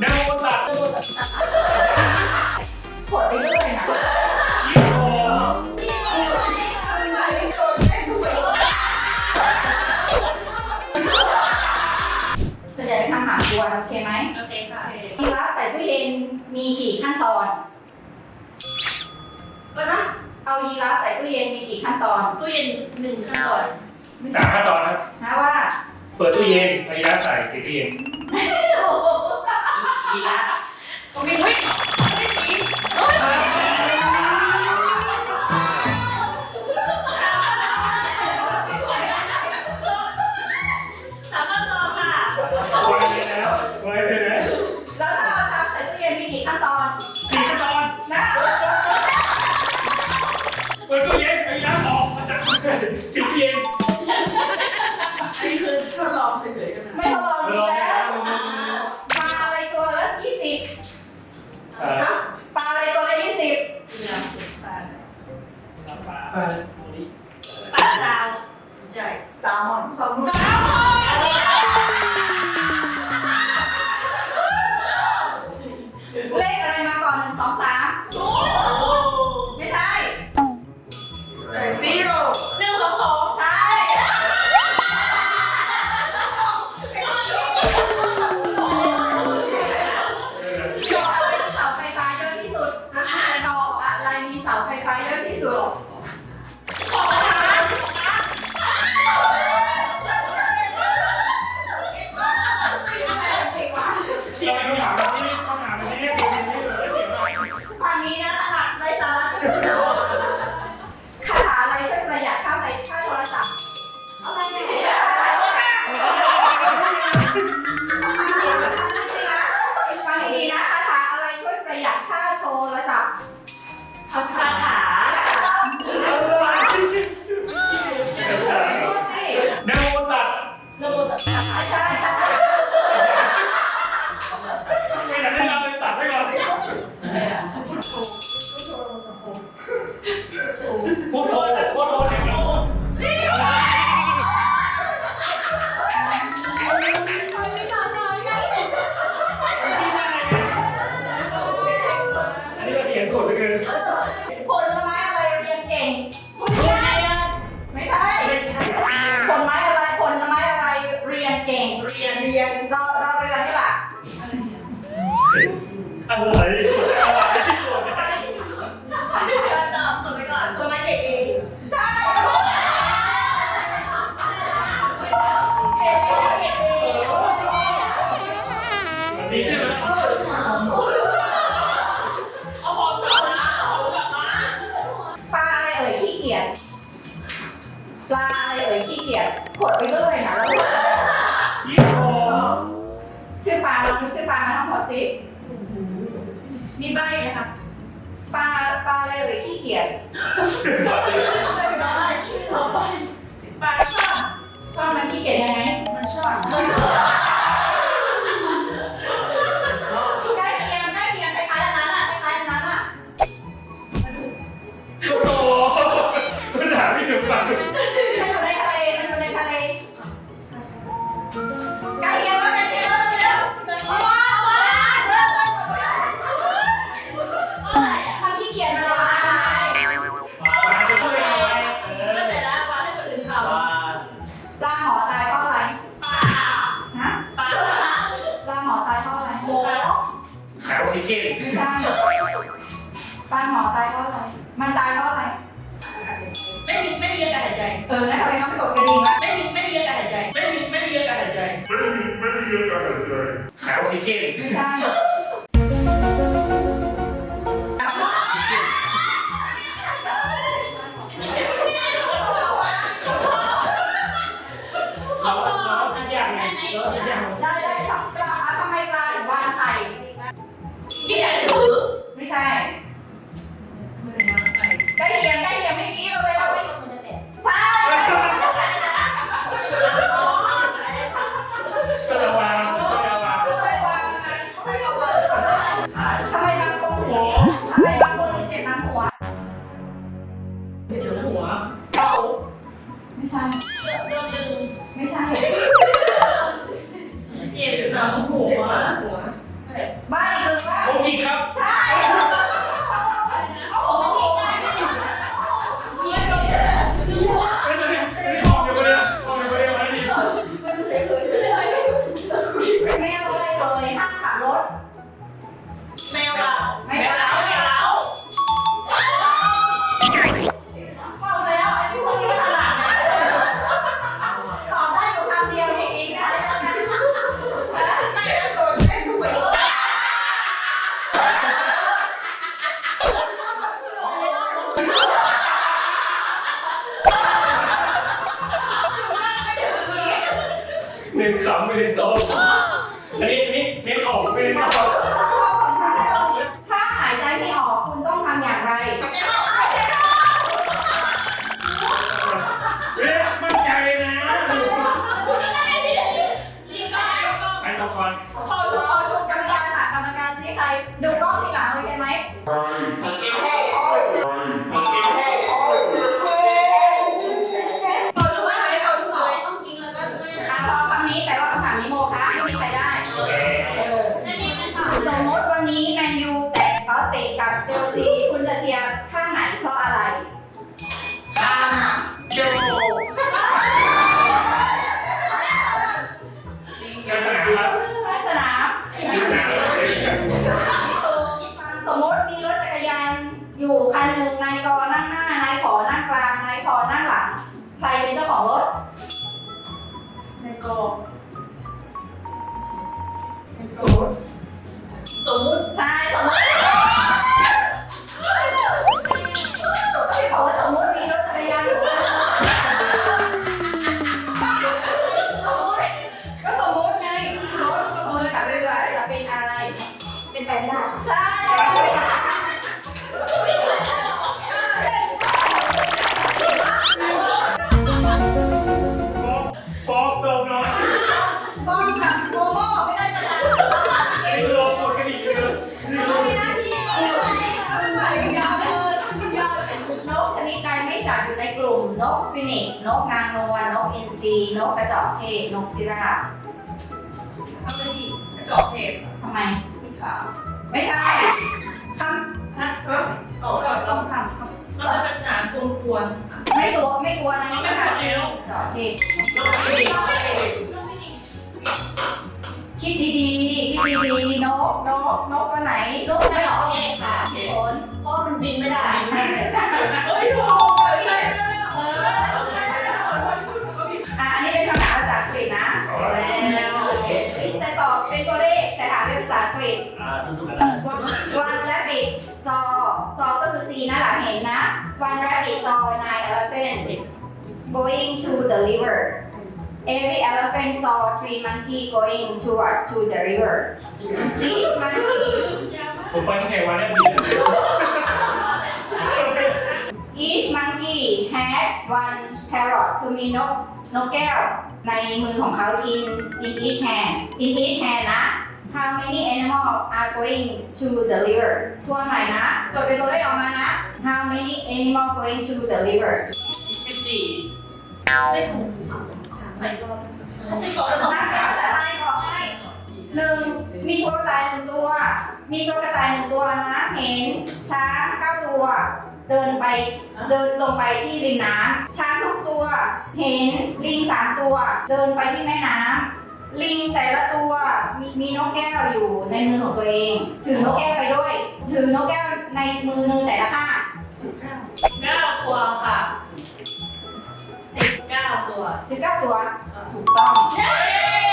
เดโมตัดวดไปเรื่อยนะยี่ามีใส่ตู้เย็นมีกี่ขั้นตอน ก็นะเอายีราฟใส่ตู้เย็นมีกี่ขั้นตอน ตู้เย็นหนึ่งขั้นตอนสามขั้นตอนครับนะว่า เปิดตู้เย็นพยายาฟใส่ปิดตู้เย็น โอ้โห กีฬาตรงนี้เฮ้ย อะไรอะไรที่โกรธไม่ได้ตอบตอบไปก่อนตัวไม้เด็กเองใช่มันดีใช่ไหเอาหอมเก่านะกลับมาปลาอะไรเอ่ยขี้เกียจปลาอะไรเอ่ยขี้เกียจกดไปด้วย ที่ใบ้นะคะ ปลาปลาอะไรหรือขี้เกียจปไาปลาช่อนช่อนมันขี้เกียจยังไง มันชอบ เยอะจังเลยขายออกซิเจนไม่ใช่เขาเขาทุกอย่างไงเขาทุกอย่างได้ได้ทำปลาทำไมปลาถึงว่าไข่กินอะไรไม่ใช่ ทำไมบางคนถึงทำไมบางคนถึงเจ็บน้ำหัวเจ็บน้ำหัวเต่าไม่ใช่โดนดึงไม่ใช่เจ็บน้ำหัวหัวใบ้คือว่า โอ้ยครับ หนึ่งสองไม่ได้โต๊ะอันนี้อันนี้เน้นออกไม่ได้โต๊ะถ้าหายใจไม่ออกคุณต้องทำอย่างไรเรียกมั่นใจเลยนะไอ้ละครเข้าชุดเข้าชุดกรรมการค่ะกรรมการซิใคร ดูกล้องทีหลังโอเคไหมเข้ มันสมมติวันนี้แมนยูแตะเตะเตะกับเซลซีคุณจะเชียร์ข้างไหนเพราะอะไรอ่าโยลักษณะครับลักษณะลักษณะเลยสมมติมีรถจักรยานอยู่คันหนึ่งนายกอนั่งหน้านายขอนั่งกลางนายขอนั่งหลัง ใครเป็นเจ้าของรถในกองสมมติ สมมติใช่สมมติ นางนวลนกอินทรีนกกระจอกเทศนกพิราบทำเลยดิกาะเหตุทำไม มีขาไม่ใช่คนะเออเอาก่อนต้องทำครับมันจะเป็นฉากควรควรำไม่ตัวไม่กลัวนะนี่ก็ถามจริงจอกเทศต้องไม่ดีคิดดีๆคิดดีๆนกนกนกตัวไหนนกกระจอกเทศค่ะเหตุผลเพราะมันบินไม่ได้ เฮ้ยโอ้ามเป็นภาษาอังกฤษอ่าสู้ๆกันได้ one rabbit saw saw ก็คือ see นะหลังเห็นนะ one rabbit saw nine elephant going to the river every elephant saw three monkey going toward to the river each monkey ผมไปตั้งแต่วันแรกบิน each monkey had one parrot คือมีนกนกแก้ว ในมือของเขา in in each hand in each hand นะ how many animals are going to the river ทวนใหม่นะ จดเป็นตัวเลขออกมานะ how many animals going to the river สิบสี่ไม่ถูกไม่ก็ฉันจะสอนภาษาภาษาไทยบอกให้หนึ่งมีตัวกระต่ายหนึ่งตัว มีตัวกระต่ายหนึ่งตัวนะ เห็นช้างเก้าตัว เดินไป เดินลงไปที่ริมน้ำช้างทุกตัว เห็นลิงสามตัว เดินไปที่แม่น้ำ ลิงแต่ละตัวมีมีนกแก้วอยู่ในมือของตัวเอง ถือนกแก้วไปด้วย ถือนกแก้วในมือหนึงแต่ละข้างสิบเก้าตัวค่ะสิบเก้าตัวสิบเก้าตัว ถูกต้อง เย้